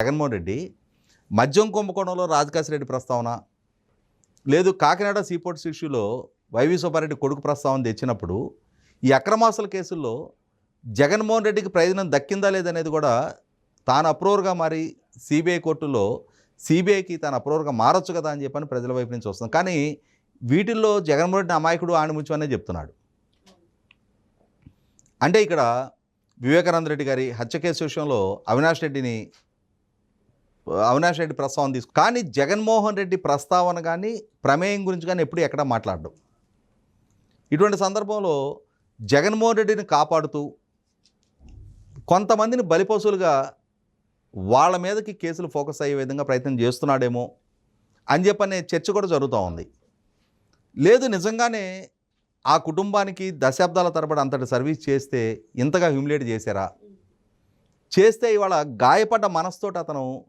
జగన్మోహన్ రెడ్డి మద్యం కుంభకోణంలో రాజకాశి రెడ్డి ప్రస్తావన లేదు కాకినాడ సీపోర్ట్స్ ఇష్యూలో వైవి సుబ్బారెడ్డి కొడుకు ప్రస్తావన తెచ్చినప్పుడు ఈ అక్రమాసుల కేసుల్లో జగన్మోహన్ రెడ్డికి ప్రయోజనం దక్కిందా లేదనేది కూడా తాను అప్రూవర్గా మారి సిబిఐ కోర్టులో సిబిఐకి తాను అప్రూవర్గా మారచ్చు కదా అని చెప్పని ప్రజల వైపు నుంచి వస్తుంది. కానీ వీటిల్లో జగన్మోహన్ రెడ్డి అమాయకుడు ఆణిముచ్చు అనే చెప్తున్నాడు. అంటే ఇక్కడ వివేకానంద రెడ్డి గారి హత్య కేసు విషయంలో అవినాష్ రెడ్డిని అవినాష్ రెడ్డి ప్రస్తావన తీసుకు కానీ జగన్మోహన్ రెడ్డి ప్రస్తావన కానీ ప్రమేయం గురించి కానీ ఎప్పుడు ఎక్కడ మాట్లాడడం. ఇటువంటి సందర్భంలో జగన్మోహన్ రెడ్డిని కాపాడుతూ కొంతమందిని బలిపశువులుగా వాళ్ళ మీదకి కేసులు ఫోకస్ అయ్యే విధంగా ప్రయత్నం చేస్తున్నాడేమో అని చెప్పనే చర్చ కూడా జరుగుతూ ఉంది. లేదు నిజంగానే ఆ కుటుంబానికి దశాబ్దాల తరబడి అంతటి సర్వీస్ చేస్తే ఇంతగా హ్యూమిలేట్ చేశారా? చేస్తే ఇవాళ గాయపడ్డ మనసుతోటి అతను